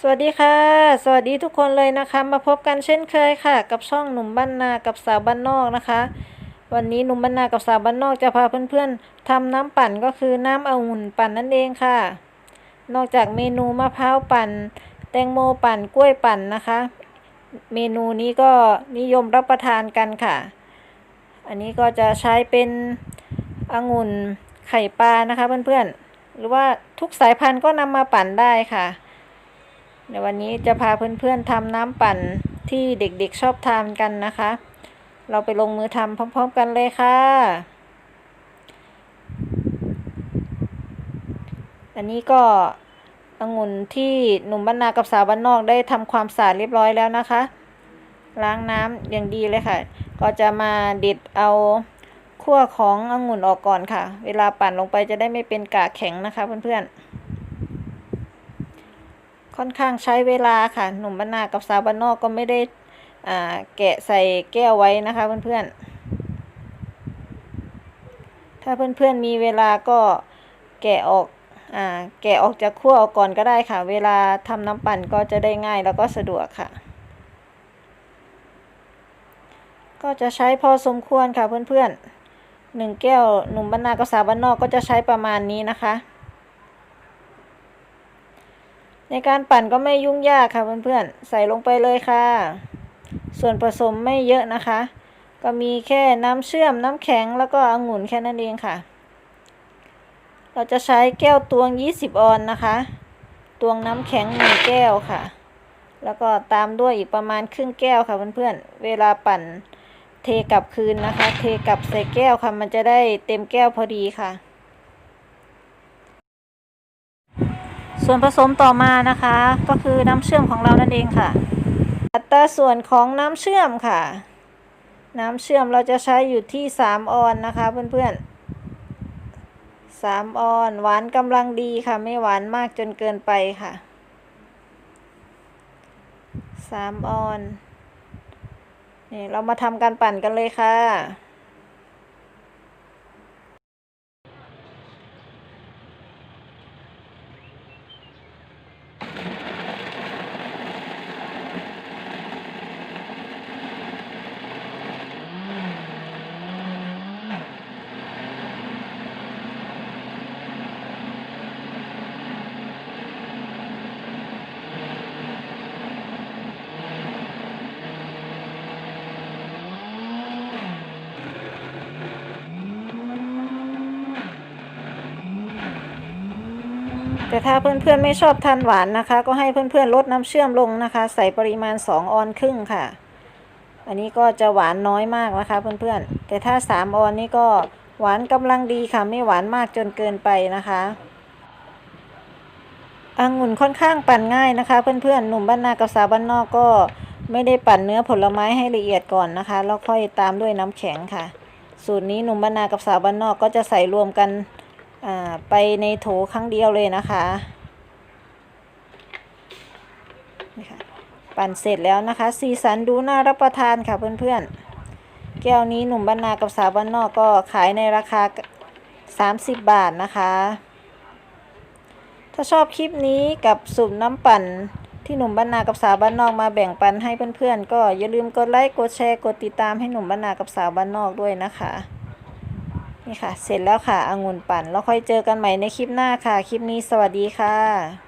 สวัสดีค่ะ สวัสดีทุกคนเลยนะคะ มาพบกันเช่นเคยค่ะ กับช่องหนุ่มบ้านนากับสาวบ้านนอกนะคะ วันนี้หนุ่มบ้านนากับสาวบ้านนอกจะพาเพื่อนๆทำน้ำปั่นก็คือน้ำองุ่นปั่นนั่นเองค่ะ นอกจากเมนูมะพร้าวปั่น แตงโมปั่นกล้วยปั่นนะคะ เมนูนี้ก็นิยมรับประทานกันค่ะ อันนี้ก็จะใช้เป็นองุ่นไข่ปลานะคะเพื่อนๆหรือว่าทุกสายพันธุ์ก็นำมาปั่นได้ค่ะ ในวันนี้จะพาเพื่อนๆทำน้ำปั่นที่เด็กๆชอบทานกันนะคะ เราไปลงมือทำพร้อม ๆ กันเลยค่ะ อันนี้ก็องุ่นที่หนุ่มบ้านนากับสาวบ้านนอกได้ทำความสะอาดเรียบร้อยแล้วนะคะ ล้างน้ำอย่างดีเลยค่ะ ก็จะมาเด็ดเอาขั้วขององุ่นออกก่อนค่ะ เวลาปั่นลงไปจะได้ไม่เป็นกากแข็งนะคะเพื่อนๆ ค่อนข้างใช้เวลาค่ะ หนุ่มบ้านนากับสาวบ้านนอกก็ไม่ได้แกะใส่แก้วไว้นะคะเพื่อนๆ ถ้าเพื่อนๆมีเวลาก็แกะออกอแกะออกจากขั้วออกก่อนก็ได้ค่ะ เวลาทำน้ำปั่นก็จะได้ง่ายแล้วก็สะดวกค่ะ ก็จะใช้พอสมควรค่ะเพื่อนๆหนึ่งแก้วหนุ่มบ้านนากับสาวบ้านนอกก็จะใช้ประมาณนี้นะคะ ในการปั่นก็ไม่ยุ่งยากค่ะเพื่อนๆ ใส่ลงไปเลยค่ะ ส่วนผสมไม่เยอะนะคะ ก็มีแค่น้ำเชื่อมน้ำแข็งแล้วก็องุ่นแค่นั้นเองค่ะ เราจะใช้แก้วตวง 20 ออนนะคะ ตวงน้ำแข็ง1แก้วค่ะ แล้วก็ตามด้วยอีกประมาณครึ่งแก้วค่ะเพื่อนๆ เวลาปั่นเทกลับคืนนะคะ เทกลับใส่แก้วค่ะ มันจะได้เต็มแก้วพอดีค่ะ ส่วนผสมต่อมานะคะ ก็คือน้ำเชื่อมของเรานั่นเองค่ะ อัตราส่วนของน้ำเชื่อมค่ะ น้ำเชื่อมเราจะใช้อยู่ที่ 3 ออนนะคะเพื่อนๆ 3 ออนหวานกำลังดีค่ะ ไม่หวานมากจนเกินไปค่ะ 3 ออนนี่เรามาทำการปั่นกันเลยค่ะ แต่ถ้าเพื่อนๆไม่ชอบทานหวานนะคะ ก็ให้เพื่อนๆลดน้ำเชื่อมลงนะคะ ใส่ปริมาณ 2 ออนครึ่งค่ะ อันนี้ก็จะหวานน้อยมากนะคะเพื่อนๆ แต่ถ้า 3 ออนนี่ก็หวานกำลังดีค่ะ ไม่หวานมากจนเกินไปนะคะองุ่นค่อนข้างปั่นง่ายนะคะ เพื่อนๆหนุ่มบ้านนากับสาวบ้านนอกก็ไม่ได้ปั่นเนื้อผลไม้ให้ละเอียดก่อนนะคะ แล้วค่อยตามด้วยน้ำแข็งค่ะ สูตรนี้หนุ่มบ้านนากับสาวบ้านนอกก็จะใส่รวมกัน ไปในโถครั้งเดียวเลยนะคะนี่ค่ะปั่นเสร็จแล้วนะคะ สีสันดูน่ารับประทานค่ะเพื่อนๆ แก้วนี้หนุ่มบ้านนากับสาวบ้านนอกก็ขายในราคา 30 บาทนะคะ ถ้าชอบคลิปนี้กับสูบน้ำปั่นที่หนุ่มบ้านนากับสาวบ้านนอกมาแบ่งปันให้เพื่อนๆ ก็อย่าลืมกดไลค์กดแชร์กดติดตามให้หนุ่มบ้านนากับสาวบ้านนอกด้วยนะคะ นี่ค่ะ เสร็จแล้วค่ะองุ่นปั่น แล้วค่อยเจอกันใหม่ในคลิปหน้าค่ะ คลิปนี้สวัสดีค่ะ